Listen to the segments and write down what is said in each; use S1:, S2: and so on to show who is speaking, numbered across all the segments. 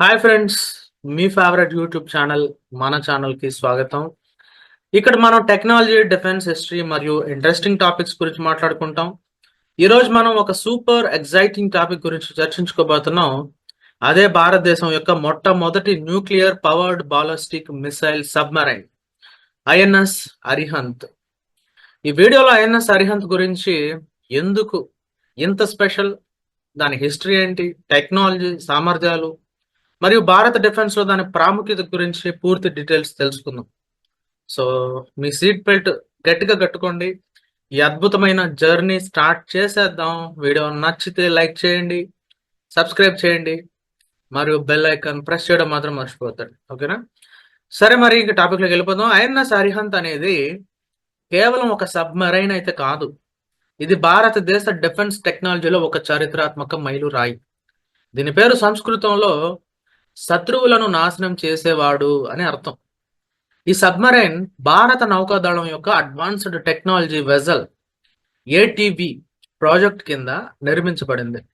S1: Hi friends మీ favourite YouTube channel మన ఛానల్కి స్వాగతం. ఇక్కడ మనం టెక్నాలజీ డిఫెన్స్ హిస్టరీ మరియు ఇంట్రెస్టింగ్ టాపిక్స్ గురించి మాట్లాడుకుంటాం. ఈ రోజు మనం ఒక సూపర్ ఎగ్జైటింగ్ టాపిక్ గురించి చర్చించుకోబోతున్నాం. అదే భారతదేశం యొక్క మొట్టమొదటి nuclear powered ballistic missile submarine INS Arihant ఈ వీడియోలో ఐఎన్ఎస్ అరిహంత్ గురించి ఎందుకు ఇంత స్పెషల్ దాని హిస్టరీ ఏంటి టెక్నాలజీ సామర్థ్యాలు మరియు భారత డిఫెన్స్లో దాని ప్రాముఖ్యత గురించి పూర్తి డీటెయిల్స్ తెలుసుకుందాం. సో మీ సీట్ బెల్ట్ గట్టిగా కట్టుకోండి. ఈ అద్భుతమైన జర్నీ స్టార్ట్ చేసేద్దాం. వీడియో నచ్చితే లైక్ చేయండి సబ్స్క్రైబ్ చేయండి మరియు బెల్ ఐకాన్ ప్రెస్ చేయడం మాత్రం మర్చిపోతాడు ఓకేనా? సరే మరి ఇంక టాపిక్లోకి వెళ్ళిపోదాం ఐఎన్ఎస్ అరిహంత్ అనేది కేవలం ఒక సబ్మరైన్ అయితే కాదు. ఇది భారతదేశ డిఫెన్స్ టెక్నాలజీలో ఒక చారిత్రాత్మక మైలురాయి. దీని పేరు సంస్కృతంలో శత్రువులను నాశనం చేసేవాడు అని అర్థం. ఈ సబ్మరైన్ భారత నౌకాదళం యొక్క advanced technology vessel ATV project కింద నిర్మించబడింది.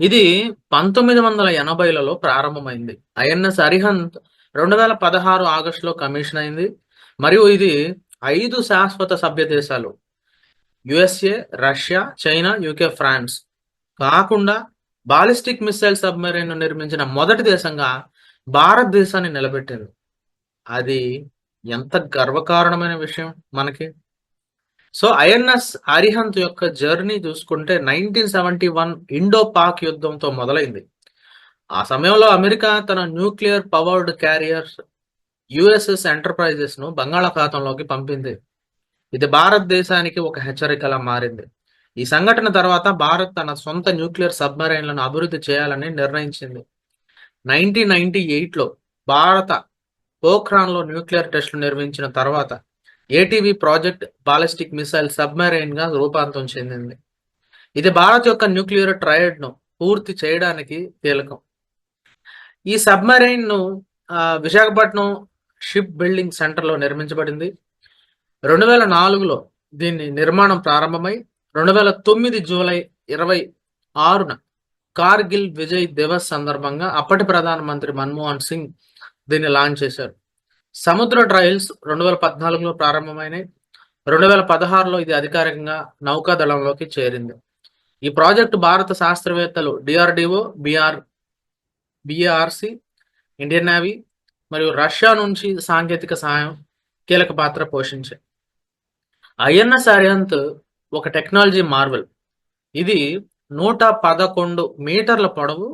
S1: ఇది పంతొమ్మిది వందల ఎనభైలలో ప్రారంభమైంది. ఐఎన్ఎస్ అరిహంత్ రెండు వేల పదహారు ఆగస్టులో కమిషన్ అయింది. మరియు ఇది ఐదు శాశ్వత సభ్య దేశాలు USA Russia China UK France. కాకుండా బాలిస్టిక్ మిసైల్ సబ్మెరైన్ నిర్మించిన మొదటి దేశంగా భారతదేశాన్ని నిలబెట్టారు. అది ఎంత గర్వకారణమైన విషయం మనకి. సో ఐఎన్ఎస్ అరిహంత్ యొక్క జర్నీ చూసుకుంటే nineteen seventy one Indo Pak యుద్ధంతో మొదలైంది. ఆ సమయంలో అమెరికా తన న్యూక్లియర్ పవర్డ్ క్యారియర్స్ యుఎస్ఎస్ ఎంటర్ప్రైజెస్ను బంగాళాఖాతంలోకి పంపింది. ఇది భారతదేశానికి ఒక హెచ్చరికలా మారింది. ఈ సంఘటన తర్వాత భారత్ తన సొంత న్యూక్లియర్ సబ్మరైన్లను అభివృద్ధి చేయాలని నిర్ణయించింది. నైన్టీన్ నైన్టీ ఎయిట్లో భారత పోఖ్రాన్లో న్యూక్లియర్ టెస్టులు నిర్వహించిన తర్వాత ఏటీవీ ప్రాజెక్ట్ బాలిస్టిక్ మిసైల్ సబ్మెరైన్గా రూపాంతరం చెందింది. ఇది భారత్ యొక్క న్యూక్లియర్ ట్రయడ్ను పూర్తి చేయడానికి కీలకం. ఈ సబ్మెరైన్ను విశాఖపట్నం షిప్ బిల్డింగ్ సెంటర్లో నిర్మించబడింది. రెండు వేల నాలుగులో దీని నిర్మాణం ప్రారంభమై రెండు వేల తొమ్మిది జూలై ఇరవై ఆరున కార్గిల్ విజయ్ దివస్ సందర్భంగా అప్పటి ప్రధానమంత్రి మన్మోహన్ సింగ్ దీన్ని లాంచ్ చేశారు. సముద్ర ట్రయల్స్ రెండు వేల పద్నాలుగులో ప్రారంభమైనవి రెండు వేల పదహారులో ఇది అధికారికంగా నౌకాదళంలోకి చేరింది. ఈ ప్రాజెక్టు భారత శాస్త్రవేత్తలు DRDO BR BRC Indian navy మరియు రష్యా నుంచి సాంకేతిక సహాయం కీలక పాత్ర పోషించాయి. ఐఎన్ఎస్ అరిహంత్ ఒక టెక్నాలజీ మార్వెల్. ఇది నూట పదకొండు మీటర్ల పొడవు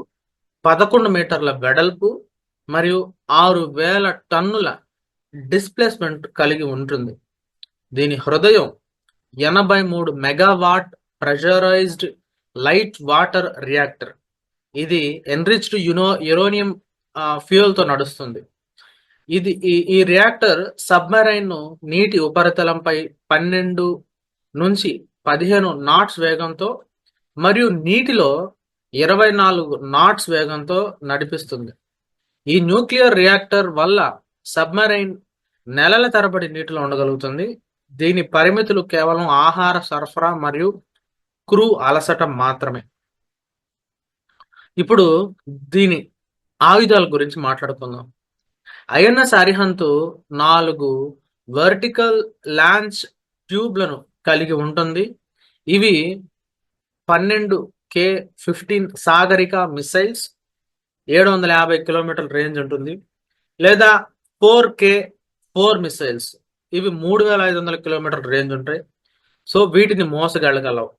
S1: పదకొండు మీటర్ల వెడల్పు మరియు ఆరు వేల టన్నుల డిస్ప్లేస్మెంట్ కలిగి ఉంటుంది. దీని హృదయం ఎనభై మూడు megawatt pressurised light water reactor. ఇది ఎన్రిచ్డ్ యునో యురోనియం ఫ్యూయల్తో నడుస్తుంది. ఇది ఈ ఈ రియాక్టర్ సబ్మెరైన్ను నీటి ఉపరితలంపై పన్నెండు నుంచి పదిహేను నాట్స్ వేగంతో మరియు నీటిలో ఇరవై నాలుగు నాట్స్ వేగంతో నడిపిస్తుంది. ఈ న్యూక్లియర్ రియాక్టర్ వల్ల సబ్మెరైన్ నెలల తరబడి నీటిలో ఉండగలుగుతుంది. దీని పరిమితులు కేవలం ఆహార సరఫరా మరియు క్రూ అలసట మాత్రమే. ఇప్పుడు దీని ఆయుధాల గురించి మాట్లాడుకుందాం. ఐఎన్ఎస్ అరిహంత్ నాలుగు వర్టికల్ లాంచ్ ట్యూబ్లను కలిగి ఉంటుంది. ఇవి పన్నెండు కే ఫిఫ్టీన్ సాగరిక మిసైల్స్ ఏడు వందల యాభై కిలోమీటర్ల రేంజ్ ఉంటుంది. లేదా ఫోర్ కే ఫోర్ మిసైల్స్ ఇవి మూడు వేల ఐదు వందల కిలోమీటర్ల రేంజ్ ఉంటాయి. సో వీటిని మోసగలగలవు.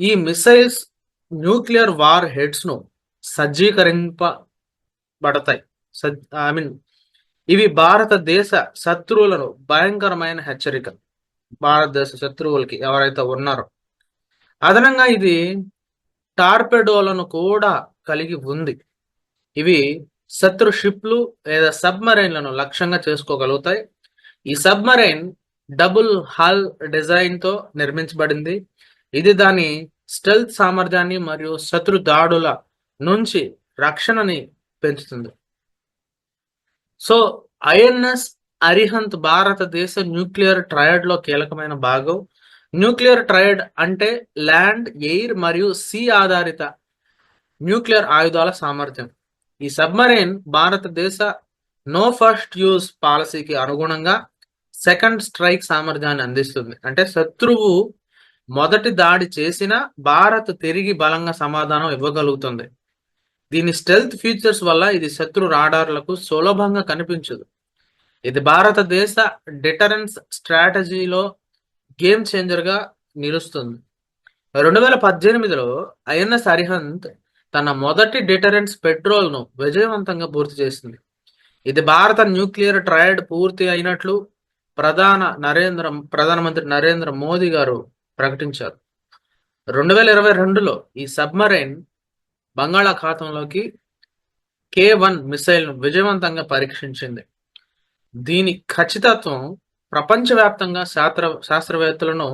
S1: ఈ మిసైల్స్ న్యూక్లియర్ వార్ హెడ్స్ను సజ్జీకరింపబడతాయి. సజ్జీకరింపబడతాయి ఐ మీన్ ఇవి భారతదేశ శత్రువులను భయంకరమైన హెచ్చరిక. భారతదేశ శత్రువులకి ఎవరైతే ఉన్నారో. అదనంగా ఇది టార్పెడోలను కూడా కలిగి ఉంది. ఇవి శత్రు షిప్లు లేదా సబ్మరైన్లను లక్ష్యంగా చేసుకోగలుగుతాయి. ఈ సబ్మరైన్ డబుల్ హల్ డిజైన్తో నిర్మించబడింది. ఇది దాని స్టెల్త్ సామర్థ్యాన్ని మరియు శత్రు దాడుల నుంచి రక్షణని పెంచుతుంది. సో ఐఎన్ఎస్ అరిహంత్ భారతదేశ న్యూక్లియర్ ట్రయడ్లో కీలకమైన భాగం. న్యూక్లియర్ ట్రయడ్ అంటే ల్యాండ్ ఎయిర్ మరియు సీ ఆధారిత న్యూక్లియర్ ఆయుధాల సామర్థ్యం. ఈ సబ్మరైన్ భారతదేశ నో ఫస్ట్ యూజ్ పాలసీకి అనుగుణంగా సెకండ్ స్ట్రైక్ సామర్థ్యాన్ని అందిస్తుంది. అంటే శత్రువు మొదటి దాడి చేసిన భారత్ తిరిగి బలంగా సమాధానం ఇవ్వగలుగుతుంది. దీని స్టెల్త్ ఫీచర్స్ వల్ల ఇది శత్రు రాడార్లకు సులభంగా కనిపించదు. ఇది భారతదేశ డిటరెన్స్ స్ట్రాటజీలో గేమ్ చేంజర్గా నిలుస్తుంది. రెండు వేల పద్దెనిమిదిలో ఐఎన్ఎస్ అరిహంత్ తన మొదటి డిటరెన్స్ పెట్రోల్ను విజయవంతంగా పూర్తి చేసింది. ఇది భారత న్యూక్లియర్ ట్రయడ్ పూర్తి అయినట్లు ప్రధాన నరేంద్ర ప్రధానమంత్రి నరేంద్ర మోదీ గారు ప్రకటించారు. రెండు వేల ఇరవై రెండులో ఈ సబ్మరైన్ బంగాళాఖాతంలోకి కే వన్ మిసైల్ను విజయవంతంగా పరీక్షించింది. దీని ఖచ్చితత్వం ప్రపంచవ్యాప్తంగా శాస్త్ర శాస్త్రవేత్తలను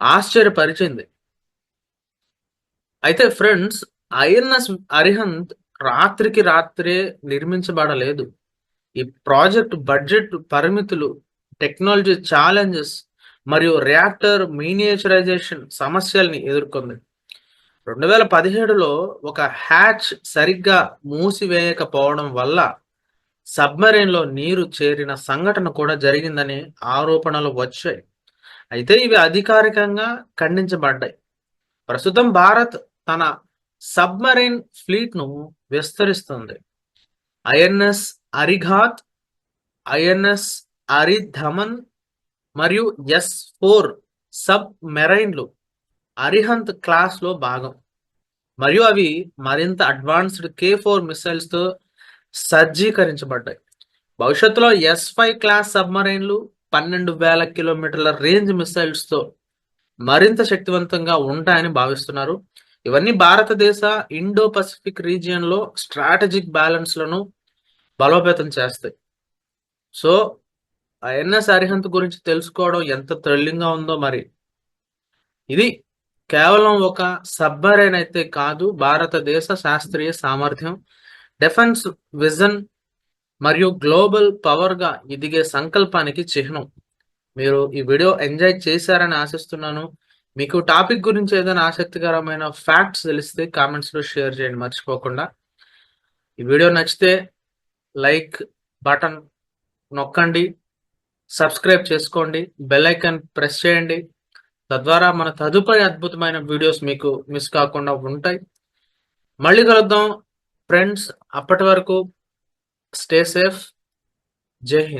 S1: ఆశ్చర్యపరిచింది. అయితే ఫ్రెండ్స్ ఐఎన్ఎస్ అరిహంత్ రాత్రికి రాత్రే నిర్మించబడలేదు. ఈ ప్రాజెక్ట్ బడ్జెట్ పరిమితులు టెక్నాలజీ ఛాలెంజెస్ మరియు రియాక్టర్ మినియేచరైజేషన్ సమస్యల్ని ఎదుర్కొంది. రెండు వేల పదిహేడులో ఒక హ్యాచ్ సరిగ్గా మూసివేయకపోవడం వల్ల సబ్మెరైన్లో నీరు చేరిన సంఘటన కూడా జరిగిందని ఆరోపణలు వచ్చాయి. అయితే ఇవి అధికారికంగా ఖండించబడ్డాయి. ప్రస్తుతం భారత్ తన సబ్మరైన్ ఫ్లీట్ను విస్తరిస్తుంది. ఐఎన్ఎస్ అరిఘాత్ ఐఎన్ఎస్ అరిధమన్ మరియు ఎస్ ఫోర్ సబ్ మెరైన్లు అరిహంత్ క్లాస్లో భాగం. మరియు అవి మరింత అడ్వాన్స్డ్ కే ఫోర్ మిసైల్స్తో సజ్జీకరించబడ్డాయి. భవిష్యత్తులో ఎస్ ఫైవ్ క్లాస్ సబ్మరైన్లు పన్నెండు వేల కిలోమీటర్ల రేంజ్ మిసైల్స్తో మరింత శక్తివంతంగా ఉంటాయని భావిస్తున్నారు. ఇవన్నీ భారతదేశ ఇండో పసిఫిక్ రీజియన్లో స్ట్రాటజిక్ బ్యాలెన్స్లను బలోపేతం చేస్తాయి. సో ఎన్ఎస్ అరిహంత్ గురించి తెలుసుకోవడం ఎంత థ్రిల్లింగ్గా ఉందో మరి. ఇది కేవలం ఒక సబ్మరైన్ అయితే కాదు భారతదేశ శాస్త్రీయ సామర్థ్యం. డిఫెన్స్ విజన్ మరియు గ్లోబల్ పవర్గా ఎదిగే సంకల్పానికి చిహ్నం. మీరు ఈ వీడియో ఎంజాయ్ చేశారని ఆశిస్తున్నాను. మీకు టాపిక్ గురించి ఏదైనా ఆసక్తికరమైన ఫ్యాక్ట్స్ తెలిస్తే కామెంట్స్లో షేర్ చేయండి మర్చిపోకుండా. ఈ వీడియో నచ్చితే లైక్ బటన్ నొక్కండి సబ్స్క్రైబ్ చేసుకోండి బెల్ ఐకాన్ ప్రెస్ చేయండి. తద్వారా మన తదుపరి అద్భుతమైన వీడియోస్ మీకు మిస్ కాకుండా ఉంటాయి. మళ్ళీ కలుద్దాం. ఫ్రెండ్స్ అప్పటి వరకు స్టే సేఫ్ జై హింద్.